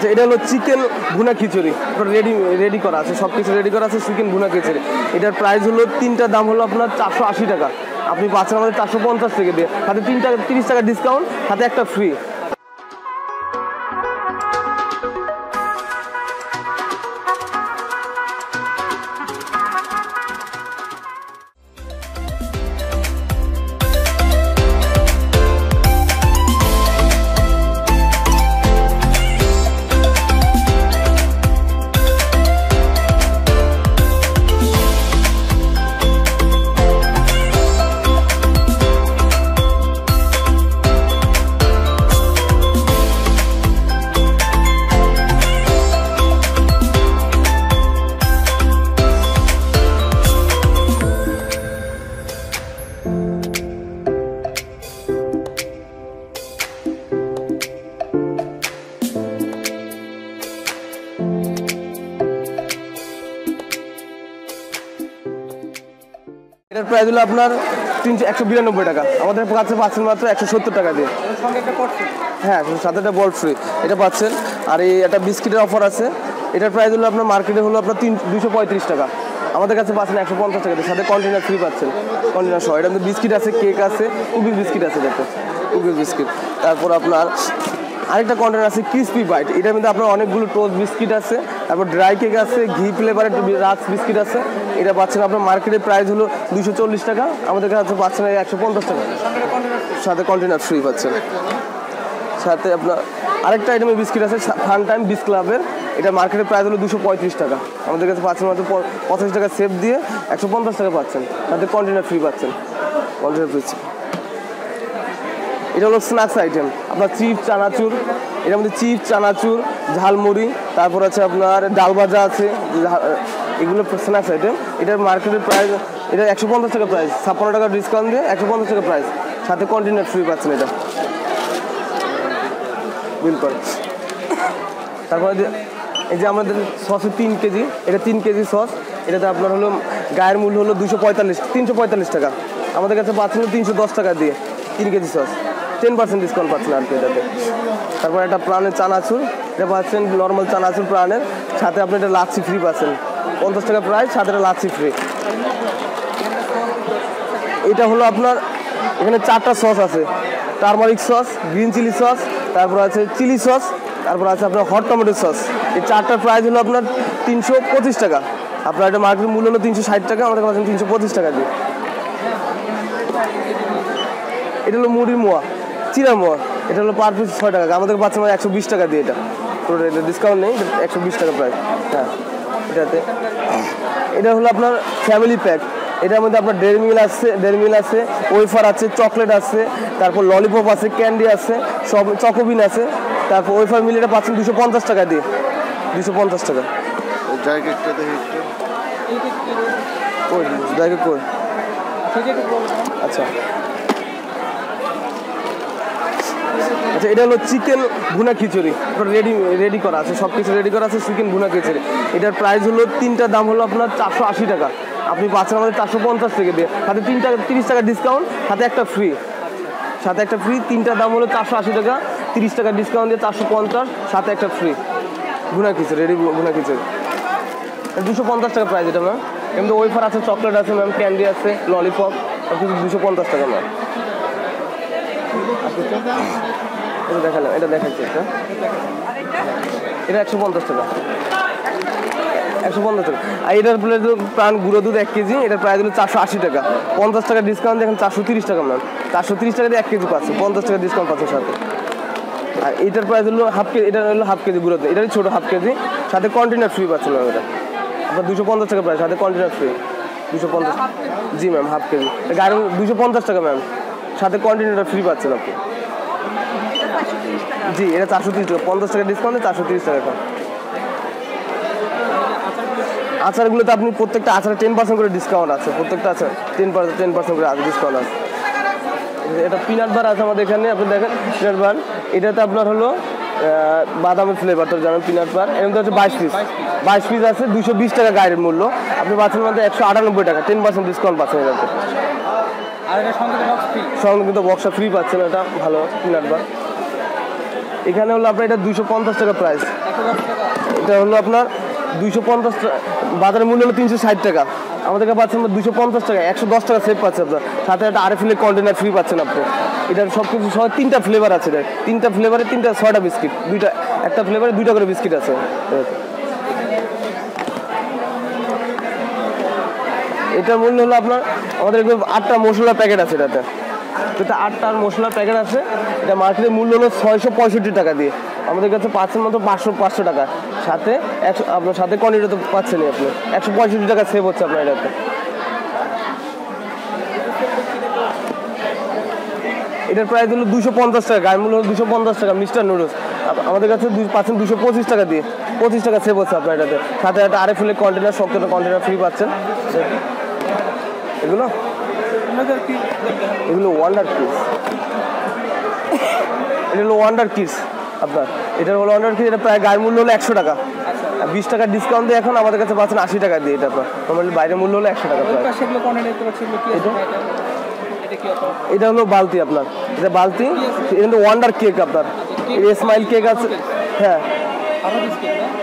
আচ্ছা এটা হলো চিকেন ভুনা খিচুড়ি। রেডি রেডি করা আছে সব কিছু রেডি করা আছে, চিকেন ভুনা খিচুড়ি। এটার প্রাইস হলো তিনটার দাম হলো আপনার চারশো আশি টাকা। আপনি পাচ্ছেন আমাদের চারশো পঞ্চাশ থেকে দিয়ে। হাতে তিন টাকা তিরিশ টাকা ডিসকাউন্ট হাতে একটা ফ্রি প্রাইস হলো আপনার তিনশো, একশো বিরানব্বই টাকা। আমাদের কাছে পাচ্ছেন মাত্র একশো সত্তর টাকা দিয়ে। হ্যাঁ সাথে একটা বল ফ্রি এটা পাচ্ছেন। আর এই একটা বিস্কিটের অফার আছে। এটার প্রাইস হলো আপনার মার্কেটে হলো আপনার তিন দুশো পঁয়ত্রিশ টাকা। আমাদের কাছে পাচ্ছেন একশো পঞ্চাশ টাকা সাথে কন্টেনার ফ্রি পাচ্ছেন। কন্টেনার সহ। এটা বিস্কিট আছে কেক আছে, কুকিজ বিস্কিট আছে যাতে কুকিজ বিস্কিট। তারপর আপনার আরেকটা কন্টেনার আছে ক্রিসপি বাইট এটার মধ্যে আপনার অনেকগুলো টোস্ট বিস্কিট আছে, তারপর ড্রাই কেক আছে, ঘি ফ্লেভার ফ্লেভারের রাস বিস্কিট আছে। এটা পাচ্ছেন আপনার মার্কেটের প্রাইস হলো দুশো চল্লিশ টাকা। আমাদের কাছে পাচ্ছেন একশো পঞ্চাশ টাকা। সাথে কন্টেনার ফ্রি পাচ্ছেন। সাথে আপনার আরেকটা আইটেমের বিস্কিট আছে ফান টাইম বিস ক্লাবের এটা মার্কেটের প্রাইস হলো দুশো পঁয়ত্রিশ টাকা। আমাদের কাছে পাচ্ছেন মাত্র পঁচাশি টাকা সেভ দিয়ে একশো পঞ্চাশ টাকা পাচ্ছেন। সাথে কন্টেনার ফ্রি পাচ্ছেন। কন্টেনার ফ্রি এটা হলো স্ন্যাক্স আইটেম আপনার চিপ চানাচুর এটার মধ্যে চিপ চানাচুর, ঝালমুড়ি, তারপর আছে আপনার ডাল ভাজা আছে এগুলো স্ন্যাক্স আইটেম এটার মার্কেটের প্রাইস এটা একশো পঞ্চাশ টাকা প্রাইস ছাপ্পান্ন টাকা ডিসকাউন্ট দিয়ে একশো পঞ্চাশ টাকা প্রাইস সাথে কন্টিনিউ ফ্রি পাচ্ছেন এটা। বিল করে। তারপরে এই যে আমাদের সসের তিন কেজি, এটা তিন কেজি সস এটাতে আপনার হলো গায়ের মূল্য হলো দুশো পঁয়তাল্লিশ, তিনশো পঁয়তাল্লিশ টাকা। আমাদের কাছে পাচ্ছেন তিনশো দশ টাকা দিয়ে তিন KG sauce ten percent discount পাচ্ছেন আর কি এটাতে। তারপর একটা প্রাণের চানাচুর, এটা পাচ্ছেন নর্মাল চানাচুর প্রাণের, সাথে আপনি এটা লাচ্ছি ফ্রি পাচ্ছেন। পঞ্চাশ টাকা প্রাইস সাথে এটা লাচ্ছি ফ্রি এটা হলো আপনার, এখানে চারটা সস আছে। Turmeric sauce green chilli sauce তারপর আছে চিলি সস তারপর আছে আপনার হট টমেটো সস এই চারটার প্রাইস হলো আপনার তিনশো পঁচিশ টাকা। আপনার এটা মার্কেট মূল্য হলো তিনশো ষাট টাকা, আমাদের কাছে তিনশো পঁচিশ টাকা দিয়ে। এটা হলো মুড়ির মোয়া। চিরা মোয়া এটা হলো পার পিস ছয় টাকা। আমাদের পাচ্ছে মানে একশো বিশ টাকা দিয়ে এটা। তো এটা ডিসকাউন্ট নেই একশো বিশ টাকা প্রাইস হ্যাঁ এটাতে। এটা হলো আপনার ফ্যামিলি প্যাক এটার মধ্যে আপনার ডেয়ারি মিল আছে ডেয়ারি মিল আছে ওয়েফার আছে চকলেট আছে তারপর ললিপপ আছে ক্যান্ডি আছে সব চকোবিন আছে। তারপর ওয়েফার মিল এটা পাচ্ছেন দুশো পঞ্চাশ টাকা দিয়ে। দুশো পঞ্চাশ টাকা। আচ্ছা। আচ্ছা এটা হলো চিকেন ভুনা খিচুড়ি। রেডি রেডি করা আছে সব কিছু রেডি করা আছে, চিকেন ভুনা খিচুড়ি। এটার প্রাইস হলো তিনটার দাম হলো আপনার চারশো আশি টাকা। আপনি পাচ্ছেন আমাদের চারশো পঞ্চাশ থেকে দিয়ে। হাতে তিন টাকা তিরিশ টাকা ডিসকাউন্ট হাতে একটা ফ্রি সাথে একটা ফ্রি তিনটার দাম হলো চারশো আশি টাকা। তিরিশ টাকা ডিসকাউন্ট দিয়ে চারশো পঞ্চাশ, সাথে একটা ফ্রি ভুনা খিচুড়ি রেডি ভুনা খিচুড়ি। দুশো পঞ্চাশ টাকা প্রাইস এটা ম্যাম এমনি ওয়েফার আছে চকলেট আছে ম্যাম ক্যান্ডি আছে ললিপপ সব কিছু দুশো পঞ্চাশ টাকা ম্যাম এটা দেখালাম, এটা দেখাচ্ছি এটা এটা একশো পঞ্চাশ টাকা। একশো পঞ্চাশ টাকা। আর এটার প্লেট প্রাণ গুঁড়ো দুধ এক কেজি, এটার প্রাইস হলো চারশো আশি টাকা। পঞ্চাশ টাকা ডিসকাউন্ট দেখেন, চারশো তিরিশ টাকা ম্যাম চারশো তিরিশ টাকা দিয়ে এক কেজি পাচ্ছে, পঞ্চাশ টাকা ডিসকাউন্ট পাচ্ছে সাথে। আর এটার প্রাইস হলো হাফ কেজি এটা হলো হাফ কেজি গুঁড়ো এটারই ছোটো হাফ কেজি, সাথে কন্টেনার ফ্রি পাচ্ছে ম্যাম এটা। আপনার দুশো পঞ্চাশ টাকা প্রাইস সাথে কন্টেনার ফ্রি দুশো পঞ্চাশ। জি ম্যাম হাফ কেজি। গাড়ি, দুশো পঞ্চাশ টাকা ম্যাম সাথে কন্টেনারটা ফ্রি পাচ্ছেন আপনি। জি, এটা চারশো তিরিশ টাকা। পঞ্চাশ টাকা ডিসকাউন্টে চারশো তিরিশ টাকা এখন। আচারগুলোতে আপনি প্রত্যেকটা আচারে টেন পার্সেন্ট করে ডিসকাউন্ট আছে। প্রত্যেকটা আচার টেন পার্সেন্ট টেন পার্সেন্ট করে ডিসকাউন্ট আছে। এটা পিনাট বার আছে আমাদের এখানে, আপনি দেখেন পিনাট বার এটাতে আপনার হলো বাদামের ফ্লেভার তো জানেন পিনাট বার এর মধ্যে হচ্ছে বাইশ পিস বাইশ পিস আছে দুশো বিশ টাকা গাড়ির মূল্য। আপনি পাচ্ছেন মধ্যে একশো আটানব্বই টাকা। টেন পার্সেন্ট ডিসকাউন্ট পাচ্ছেন এটাতে। আর কিন্তু বক্সটা ফ্রি পাচ্ছেন এটা ভালো পিনাট বার এখানে হলো আপনার এটা দুইশো পঞ্চাশ টাকা প্রাইস এটা হলো আপনার দুইশো পঞ্চাশ বাজারের মূল্য হলো তিনশো ষাট টাকা। আমাদের কাছে পাচ্ছেন দুশো পঞ্চাশ টাকা একশো দশ টাকা সেভ পাচ্ছেন আপনার। সাথে একটা আরএফএল কন্টেনার ফ্রি পাচ্ছেন আপনি। এটার সব কিছু সহ তিনটা ফ্লেভার আছে তিনটা ফ্লেভারে তিনটা ছয়টা বিস্কিট দুইটা একটা ফ্লেভারে দুইটা করে বিস্কিট আছে। এটার মূল্য হলো আপনার, আমাদের আটটা মশলা প্যাকেট আছে এটাতে। এটা আটটা মশলা প্যাকেট আছে, এটা মার্কেটের মূল্য হলো ছয়শো পঁয়ষট্টি টাকা দিয়ে। আমাদের কাছে পাচ্ছেন মাত্র পাঁচশো পাঁচশো টাকা। সাথে একশো, আপনার সাথে কোয়ান্টিটি তো পাচ্ছেনই আপনি। একশো পঁয়ষট্টি টাকা সেভ হচ্ছে আপনার এটাতে। এটার প্রাইস হলো দুশো পঞ্চাশ টাকা, গায়ের মূল্য হলো দুশো পঞ্চাশ টাকা, মিস্টার নুডলস। আমাদের কাছে পাচ্ছেন দুশো পঁচিশ টাকা দিয়ে। পঁচিশ টাকা সেভ হচ্ছে আপনার এটাতে। সাথে একটা আরএফএল কন্টেনার সত্তরটা কন্টেনার ফ্রি পাচ্ছেন। এগুলো? এগুলো ওয়ান্ডার কিডস এটা হলো ওয়ান্ডার কিডস আপনার। এটার হলো ওয়ান্ডার কিডস এটা প্রায় গায়ের মূল্য হলো একশো টাকা। বিশ টাকার ডিসকাউন্ট দিয়ে এখন আমাদের কাছে পাচ্ছেন আশি টাকা দিয়ে এটা আপনার। নর্মালি বাইরের মূল্য হলো একশো টাকা এটা? হলো বালতি আপনার। এটা বালতি, এটা ওয়ান্ডার কেক আপনার। স্মাইল কেক আছে। হ্যাঁ।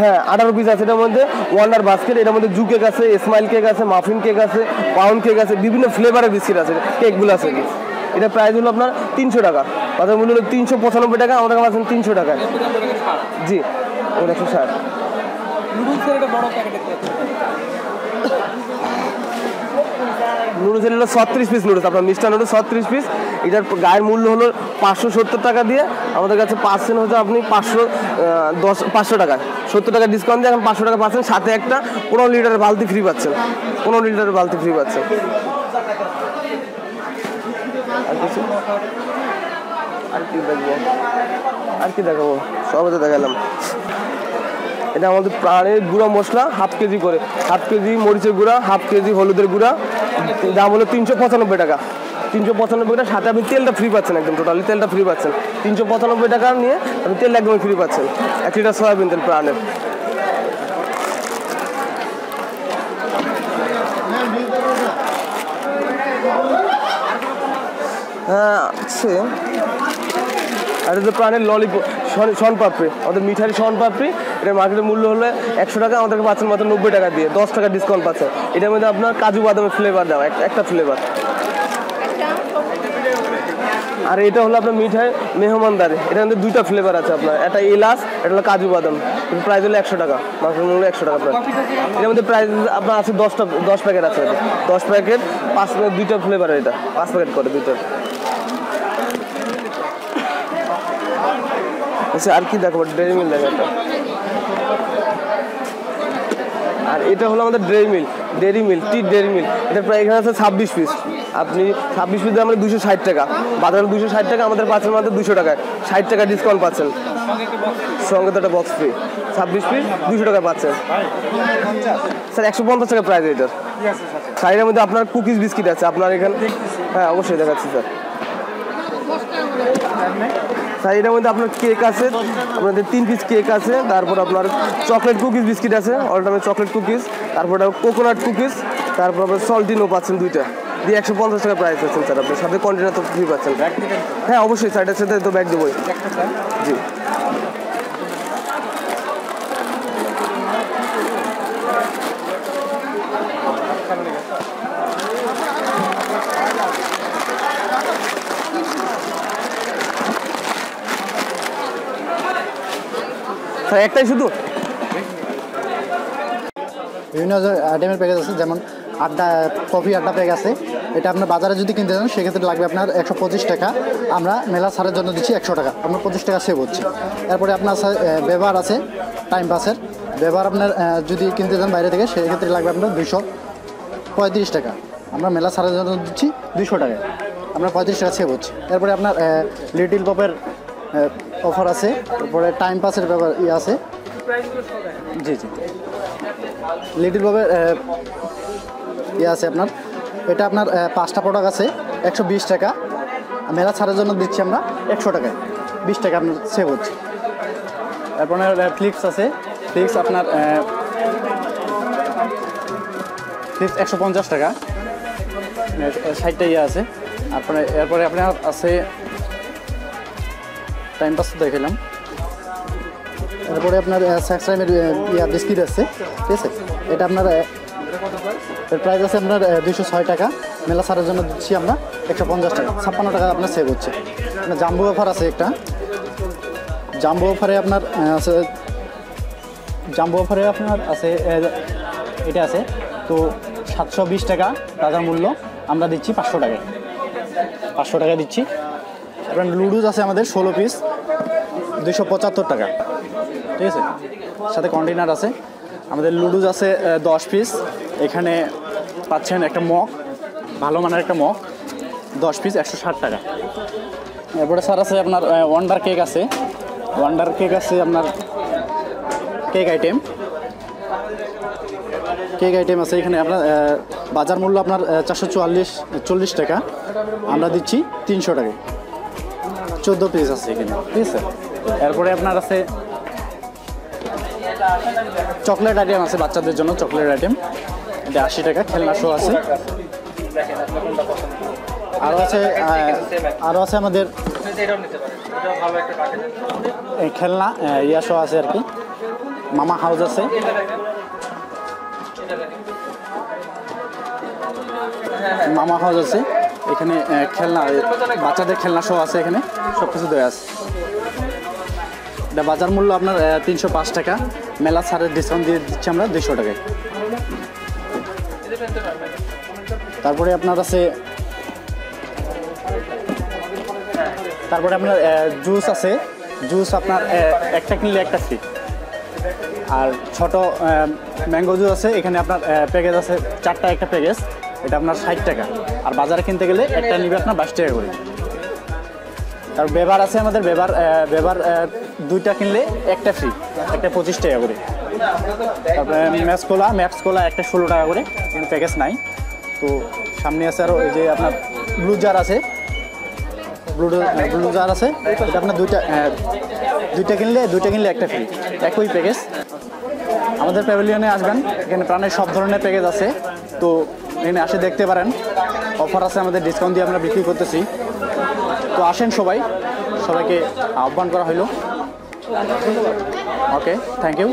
হ্যাঁ আঠারো পিস আছে এটার মধ্যে। ওয়ান্ডার বাস্কেট এটার মধ্যে জু কেক আছে স্মাইল কেক আছে মাফিন কেক আছে পাউন্ড কেক আছে বিভিন্ন ফ্লেভারের বিস্কিট আছে। কেকগুলো আছে। এটা প্রাইস হলো আপনার তিনশো টাকা। বাজার মূল্য হলো তিনশো পঁচানব্বই টাকা আমাদের কাছে তিনশো টাকায়। জি ওটা একশো ষাট। নুডলসের হলো ছত্রিশ পিস নুডলস আপনার মিষ্টার নুডলস ছত্রিশ পিস এটার গায়ের মূল্য হলো পাঁচশো সত্তর টাকা দিয়ে। আমাদের কাছে পাচ্ছেন হচ্ছে আপনি পাঁচশো দশ, পাঁচশো টাকা। সত্তর টাকা ডিসকাউন্ট দিয়ে এখন পাঁচশো টাকা পাচ্ছেন। সাথে একটা পনেরো লিটারের বালতি ফ্রি পাচ্ছেন। পনেরো লিটারের বালতি ফ্রি পাচ্ছেন। আর কি দেখব? আর কি দেখাবো? সবে তো দেখালাম। এটা আমাদের প্রাণের গুঁড়া মশলা, হাফ কেজি করে। হাফ কেজি মরিচের গুঁড়া, হাফ কেজি হলুদের গুঁড়া। দাম হলো তিনশো পঁচানব্বই টাকা। তিনশো পঁচানব্বই টাকা, সাথে আপনি তেলটা ফ্রি পাচ্ছেন একদম টোটালি তেলটা ফ্রি পাচ্ছেন। তিনশো পঁচানব্বই টাকা নিয়ে আপনি তেল একদম ফ্রি পাচ্ছেন। এক লিটার সয়াবিন তেল প্রাণের হ্যাঁ আছে। আর প্রাণের ললিপপ শন পাপড়ি, আমাদের মিঠাই শন পাপড়ি এটার মার্কেটের মূল্য হলো একশো টাকা, আমাদেরকে পাচ্ছেন মাত্র নব্বই টাকা দিয়ে। দশ টাকা ডিসকাউন্ট পাচ্ছেন এটার মধ্যে আপনার কাজু বাদামের ফ্লেভার দেওয়া এক- একটা ফ্লেভার আর এটা হলো আপনার মিঠাই মেহমানদারি। এটার মধ্যে দুইটা ফ্লেভার আছে আপনার। একটা এলাচ, এটা হলো কাজু বাদাম। প্রাইস হলো একশো টাকা। মার্কেটের মূল্য একশো টাকা প্রায় এটার মধ্যে প্রাইস আপনার আছে দশটা, দশ প্যাকেট আছে। দশ প্যাকেট পাঁচ প্যাকেট দুইটা ফ্লেভার এটা। পাঁচ প্যাকেট করে দুইটা। আচ্ছা আর কি দেখো ডেরি মিল দেখো একটা। আর এটা হলো আমাদের ডেরি মিল ডেরি মিল টি ডেরি মিল এটা প্রায় এখানে আছে ছাব্বিশ পিস আপনি ছাব্বিশ পিস আমাদের দুশো ষাট টাকা। বাজারে দুশো ষাট টাকা, আমাদের পাচ্ছেন আমাদের দুশো টাকায়। ষাট টাকা ডিসকাউন্ট পাচ্ছেন। সঙ্গে সঙ্গে তো একটা বক্স ফ্রি ছাব্বিশ পিস দুশো টাকা পাচ্ছেন। স্যার, একশো পঞ্চাশ টাকা প্রাইস এটার সাইডের মধ্যে আপনার কুকিজ বিস্কিট আছে। আপনার এখানে হ্যাঁ অবশ্যই দেখাচ্ছি, স্যার। স্যার এটার মধ্যে আপনার কেক আছে আপনাদের তিন পিস কেক আছে তারপর আপনার চকলেট কুকিজ বিস্কিট আছে অল্টামে চকলেট কুকিজ তারপর কোকোনাট কুকিজ তারপর আপনার সল্টিনো পাচ্ছেন দুইটা। দিয়ে একশো পঞ্চাশ টাকা প্রাইস আছেন স্যার আপনার সাথে কন্টেনার তো ফ্রি পাচ্ছেন। হ্যাঁ অবশ্যই স্যার এটার সাথে তো ব্যাগ দেবোই। জি। একটাই শুধু। বিভিন্ন আইটেমের প্যাকেজ আছে, যেমন আড্ডা, কফি আড্ডা প্যাক আছে, এটা আপনার বাজারে যদি কিনতে চান, সেক্ষেত্রে লাগবে আপনার একশো পঁচিশ টাকা। আমরা মেলা ছাড়ের জন্য দিচ্ছি একশো টাকা। আপনার পঁচিশ টাকা সেভ হচ্ছে। তারপরে আপনার ব্যবহার আছে টাইম পাসের ব্যবহার আপনার যদি কিনতে চান বাইরে থেকে, সেক্ষেত্রে লাগবে আপনার দুশো পঁয়ত্রিশ টাকা। আমরা মেলা ছাড়ের জন্য দিচ্ছি দুশো টাকা। আপনার পঁয়ত্রিশ টাকা সেভ হচ্ছে। এরপরে আপনার লিটিল পপের অফার আছে। তারপরে টাইম পাসের ব্যাপার ইয়ে আছে। জি জি। লিটিল ববের ইয়ে আছে আপনার। এটা আপনার পাঁচটা প্রোডাক্ট আছে, একশো বিশ টাকা। মেলা ছাড়ের জন্য দিচ্ছি আমরা একশো টাকায়। বিশ টাকা আপনার সেভ হচ্ছে। তারপর ফ্লিক্স আছে। ফ্লিক্স আপনার ফ্লিক্স একশো পঞ্চাশ টাকা। ষাটটা ইয়ে আছে। তারপরে, এরপরে আপনার আছে টাইম পাস দেখালাম তারপরে আপনার স্যাক্স টাইমের ইয়া বিস্কিট আছে, ঠিক আছে? এটা আপনার এর প্রাইস আছে আপনার দুইশো ছয় টাকা। মেলা সারের জন্য দিচ্ছি আমরা, একশো পঞ্চাশ টাকা। ছাপ্পান্ন টাকা আপনার সেভ হচ্ছে। জাম্বু অফার আছে একটা। জাম্বু অফারে আপনার আছে, জাম্বু অফারে আপনার আছে এটা আছে। তো সাতশো বিশ টাকা বাজার মূল্য আমরা দিচ্ছি পাঁচশো টাকায়। পাঁচশো টাকা দিচ্ছি। আপনার লুডুস আছে আমাদের, ষোলো পিস দুশো পঁচাত্তর টাকা। ঠিক আছে? সাথে কন্টেনার আছে। আমাদের লুডুস আছে দশ পিস এখানে পাচ্ছেন একটা মগ, ভালো মানের একটা মগ, দশ পিস একশো ষাট টাকা। এরপরে স্যার আছে আপনার ওয়ান্ডার কেক আছে। ওয়ান্ডার কেক আছে আপনার কেক আইটেম কেক আইটেম আছে এখানে আপনার বাজার মূল্য আপনার চারশো চুয়াল্লিশ, চল্লিশ টাকা। আমরা দিচ্ছি তিনশো টাকায়। চোদ্দ পিস আছে এখানে, ঠিক আছে? এরপরে আপনার আছে চকলেট আইটেম আছে বাচ্চাদের জন্য চকলেট আইটেম এটা আশি টাকা, খেলনা শো আছে। আরও আছে আরও আছে আমাদের খেলনা ইয়া শো আছে আর কি। মামা হাউস আছে। মামা হাউস আছে। এখানে খেলনা বাচ্চাদের খেলনা শো আছে এখানে সব কিছু দেওয়া আছে। এটা বাজার মূল্য আপনার তিনশো পাঁচ টাকা। মেলা ছাড়ের ডিসকাউন্ট দিয়ে দিচ্ছি আমরা দুশো টাকায়। তারপরে আপনার আছে, তারপরে আপনার জুস আছে। জুস আপনার একটা কিনলে একটা ফ্রি আর ছোট ম্যাঙ্গো জুস আছে, এখানে আপনার প্যাকেজ আছে, চারটা একটা প্যাকেজ এটা আপনার ষাট টাকা। আর বাজারে কিনতে গেলে একটা নিবে আপনার বাইশ টাকা করে। তার বেবার আছে আমাদের, বেবার বেবার দুইটা কিনলে একটা ফ্রি একটা পঁচিশ টাকা করে। তারপরে ম্যাক্স কোলা ম্যাক্স কোলা একটা ষোলো টাকা করে কিন্তু প্যাকেজ নাই। তো সামনে আছে আরও এই যে আপনার ব্লু জার আছে। ব্লু ব্লু জার আছে। এটা আপনার দুইটা দুইটা কিনলে দুইটা কিনলে একটা ফ্রি একই প্যাকেজ আমাদের প্যাভিলিয়নে আসবেন, এখানে প্রাণের সব ধরনের প্যাকেজ আছে। তো এখানে আসে, দেখতে পারেন। অফার আছে আমাদের ডিসকাউন্ট দিয়ে আমরা বিক্রি করতেছি। তো আসেন সবাই। সবাইকে আহ্বান করা হলো। Okay thank you